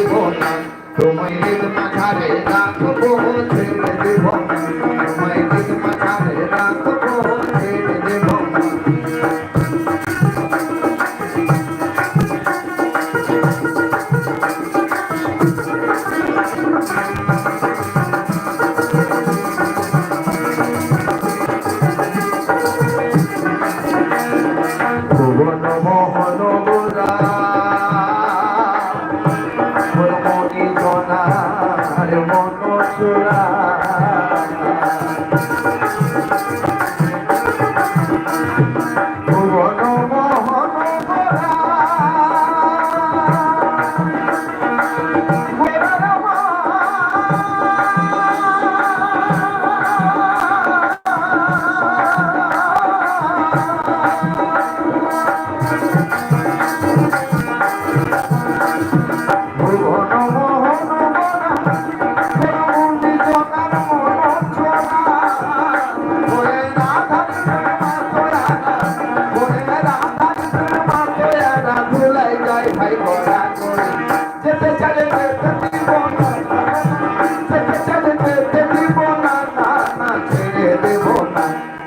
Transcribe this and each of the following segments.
দিব না তোমায় দিন মাথারে রাখব ছেড়ে দিব না। তোমায় দিন মাথারে রাখব।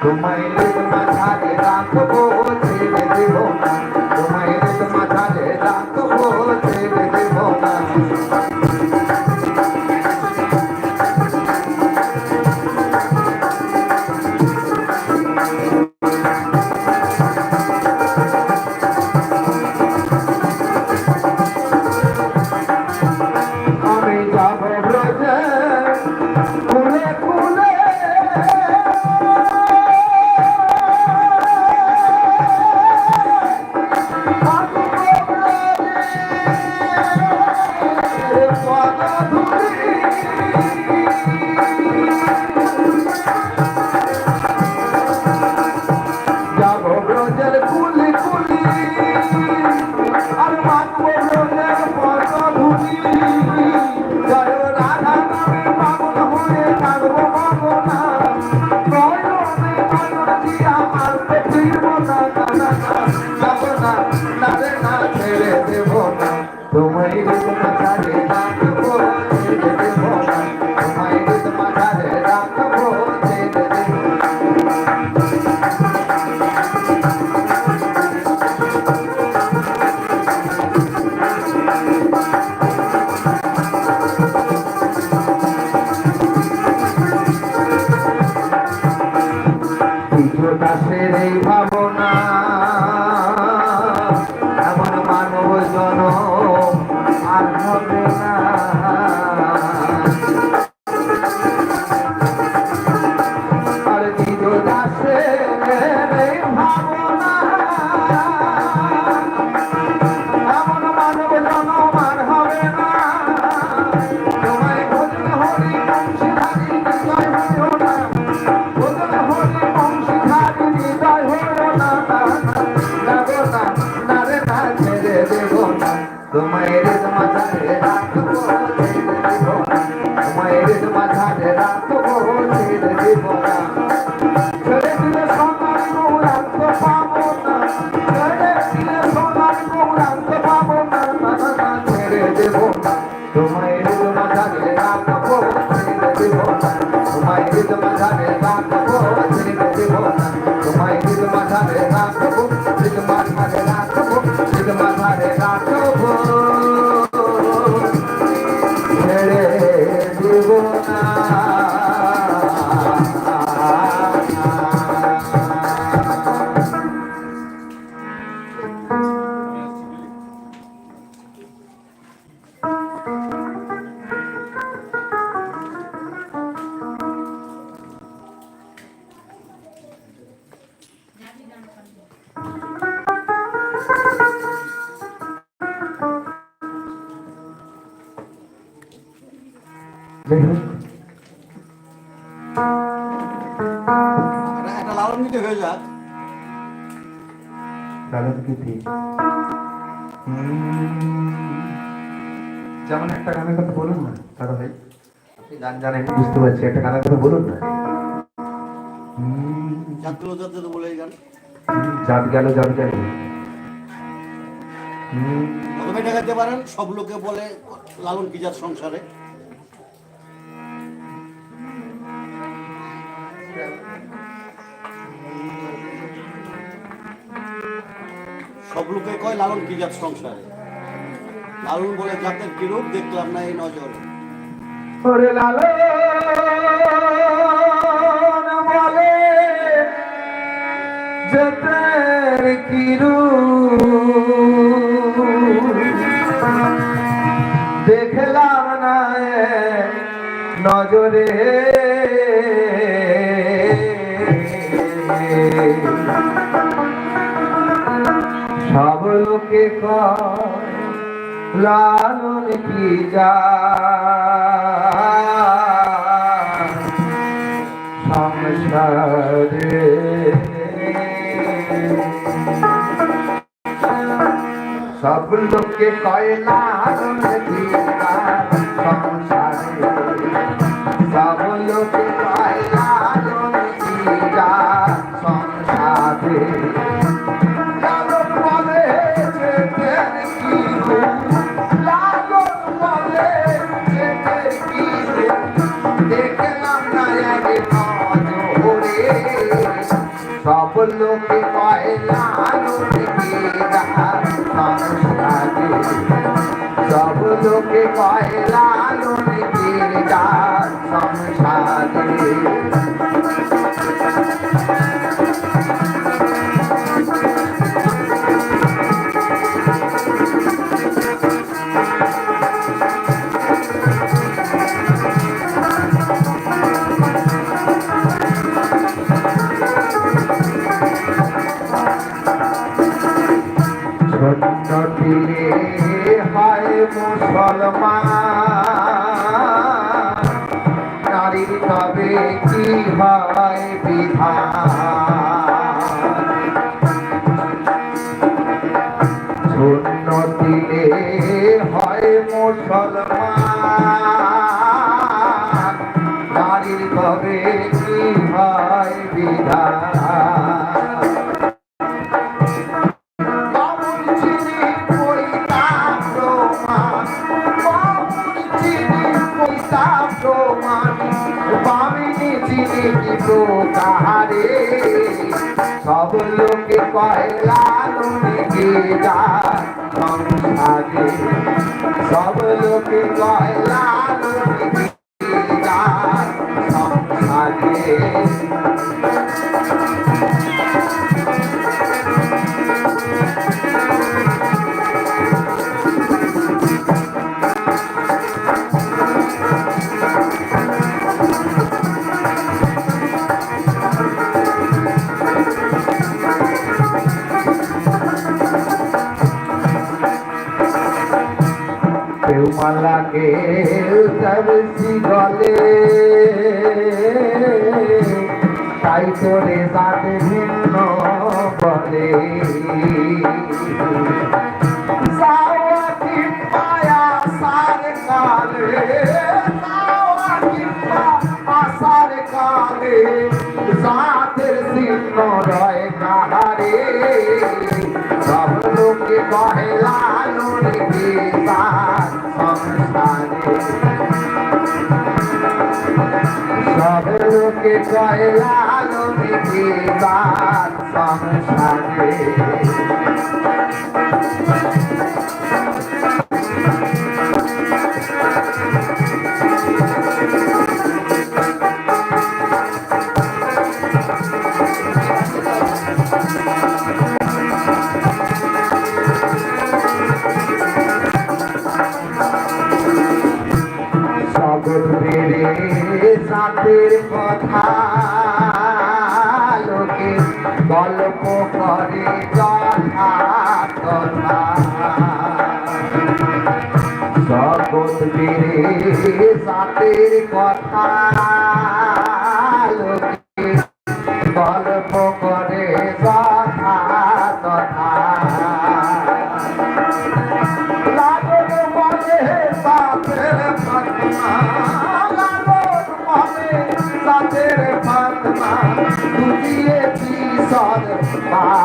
Tú me Tomorrow. দিতে যেমন একটা গানের কথা বলুন না দাদা ভাই। আপনি গান জানেন বুঝতে পারছি একটা গানের কথা বলুন না। জাত গেল জাত গেল। সব লোকে বলে লালন কি সংসারে। সব লোকে কয়, লালন, কি যার সংসারে? লালন বলে জাতের কিরূপ? দেখলাম না এই নজরে। লালন বলে দেখলাম না নজরে। লালন কি যা সংসারে সব লোকে কয় লালন কি সংসারে সব লোকে কয় লালন সংসারে লোকে শূন্য দিলে হয় মুসলমান। পইতাম প্রমাণ বামিনী চিনি দিত কাহারে সব লোকে কয় লালনে কে যায় সংসারে সব লোকে কয় লালনে যায় সংসারে কেউ মালাকে সবসি গলে। তাই তোরে সাথে ভিন্ন বলে। কালে চিহ্ন রয় কাহারে। সব লোকে কহে সার সংসারে সব লোকে কহে লালন কে সংসারে সাথের কথা লোকে গল্প করে কথা শগত সাথের কথা